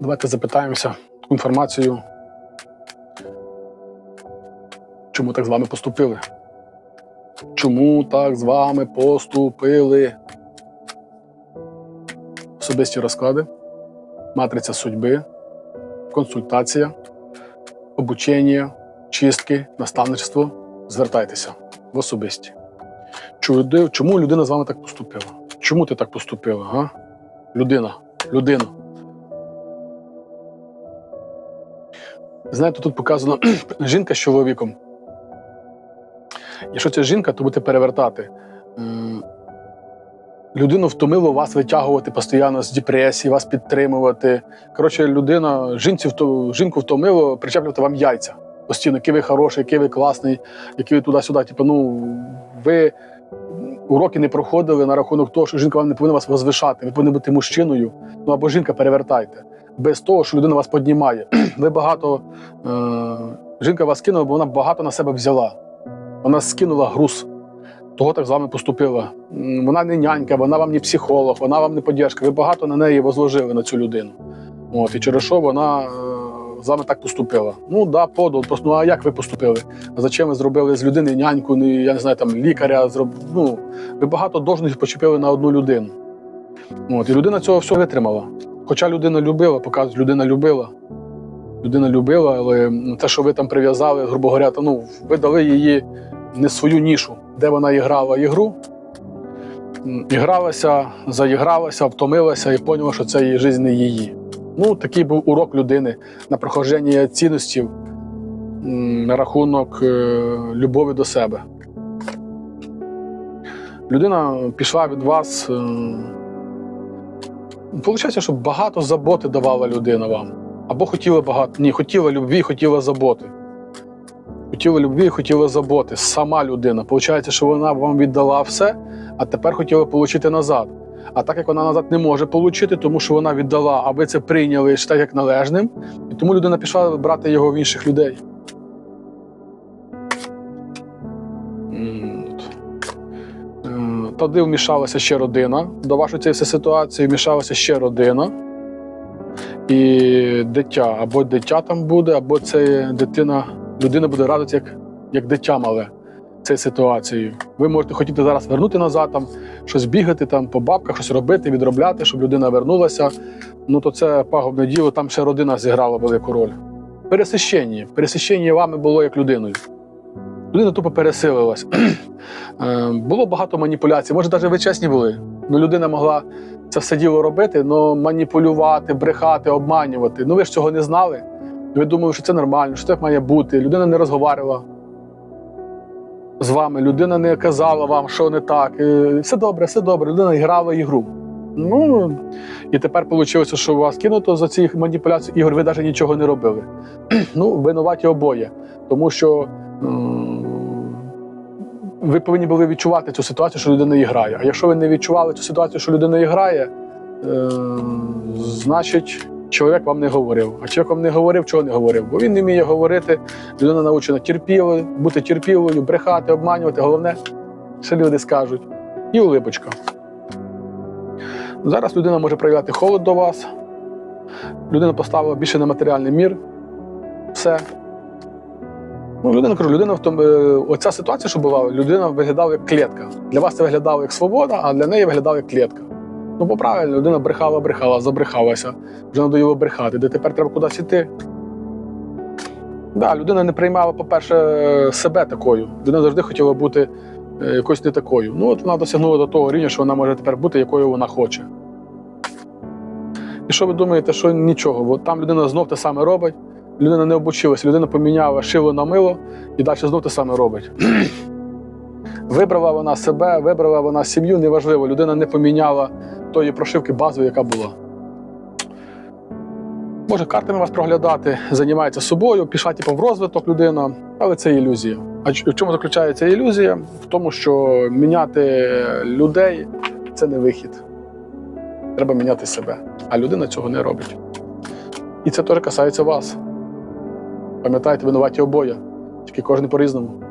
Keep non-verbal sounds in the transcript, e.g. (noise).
Давайте запитаємося інформацію. Чому так з вами поступили? Чому так з вами поступили? Особисті розклади, матриця судьби, консультація, обучення, чистки, наставництво. Звертайтеся в особисті. Чому людина з вами так поступила? Чому ти так поступила? Га? Людина, людина. Знаєте, тут показано (clears throat) жінка з чоловіком. Якщо це жінка, то будете перевертати. Е, Людину втомило вас витягувати постійно з депресії, вас підтримувати. Коротше, людина, жінці жінку втомило причеплювати вам яйця. Постійно, який ви хороший, який ви класний, який ви туди-сюди. Типу, ну, ви уроки не проходили на рахунок того, що жінка вам не повинна вас возвишати, ви повинні бути мужчиною. Ну або жінка перевертайте. Без того, що людина вас піднімає. (clears throat) Ви багато. Е, жінка вас кинула, бо вона багато на себе взяла. Вона скинула груз. Того так з вами поступила. Вона не нянька, вона вам не психолог, вона вам не поддержка. Ви багато на неї возложили на цю людину. От, і через що вона е, з вами так поступила. Ну да, подол. Просто, ну а як ви поступили? А зачем ви зробили з людини няньку, я не знаю, там лікаря? Зроб... Ну, ви багато должностей почепили на одну людину. От, і людина цього всього витримала. Хоча людина любила, показують, людина любила. Людина любила, але те, що ви там прив'язали, грубо говоря, то, ну, ви дали її не свою нішу, де вона і грала ігру. Ігралася, заігралася, втомилася і поняла, що це її життя не її. Ну, такий був урок людини на проходження цінностей м, на рахунок е, любові до себе. Людина пішла від вас. Получається, що багато заботи давала людина вам. Або хотіла багато. Ні, хотіла любві, хотіла заботи. Хотіла любві, хотіла заботи. Сама людина. Получається, що вона вам віддала все, а тепер хотіла отримати назад. А так як вона назад не може отримати, тому що вона віддала, а ви це прийняли так як належним, і тому людина пішла брати його в інших людей. Туди вмішалася ще родина. До вашої цієї ситуації вмішалася ще родина. І дитя. Або дитя там буде, або це дитина, людина буде радитися як, як дитя мале цією ситуацією. Ви можете хотіти зараз вернути назад, там, щось бігати там, по бабках, щось робити, відробляти, щоб людина вернулася. Ну то це пагубне діло, там ще родина зіграла велику роль. Пересищення. Пересищення вами було як людиною. Людина тупо пересилилась. (clears throat) Е, Було багато маніпуляцій. Може, навіть ви чесні були. Ну, людина могла це все діло робити, але маніпулювати, брехати, обманювати. Ну ви ж цього не знали. Ви думали, що це нормально, що так має бути. Людина не розговарювала з вами, людина не казала вам, що не так. Все добре, все добре. Людина грала ігру. Ну і тепер вийшло, що вас кинуто за ці маніпуляції ігор, ви навіть нічого не робили. (clears throat) ну, винуваті обоє. Тому що ви повинні були відчувати цю ситуацію, що людина грає. А якщо ви не відчували цю ситуацію, що людина грає, е, значить, чоловік вам не говорив. А чоловік вам не говорив, чого не говорив? Бо він не вміє говорити, людина навчена терпілою, бути терпілою, брехати, обманювати. Головне, що люди скажуть. І улипочка. Зараз людина може проявляти холод до вас. Людина поставила більше на матеріальний мір. Все. Ну, людина кажу, людина в тому, е, оця ситуація, що була, людина виглядала як клітка. Для вас це виглядало як свобода, а для неї виглядала як клітка. Ну, бо людина брехала, брехала, забрехалася, вже надоїло брехати, де тепер треба кудись іти. Да, людина не приймала, по-перше, себе такою. Людина завжди хотіла бути е, якоюсь не такою. Ну, от вона досягнула до того рівня, що вона може тепер бути, якою вона хоче. І що ви думаєте, що нічого, бо там людина знов те саме робить, людина не обучилася, людина поміняла шило на мило і далі знов те саме робить. (clears throat) Вибрала вона себе, вибрала вона сім'ю, неважливо, людина не поміняла тої прошивки базової, яка була. Може картами вас проглядати, займається собою, пішла типу, в розвиток людина, але це ілюзія. А в чому заключається ілюзія? В тому, що міняти людей це не вихід. Треба міняти себе. А людина цього не робить. І це теж касається вас. Пам'ятайте, винуваті обоє, тільки кожен по-різному.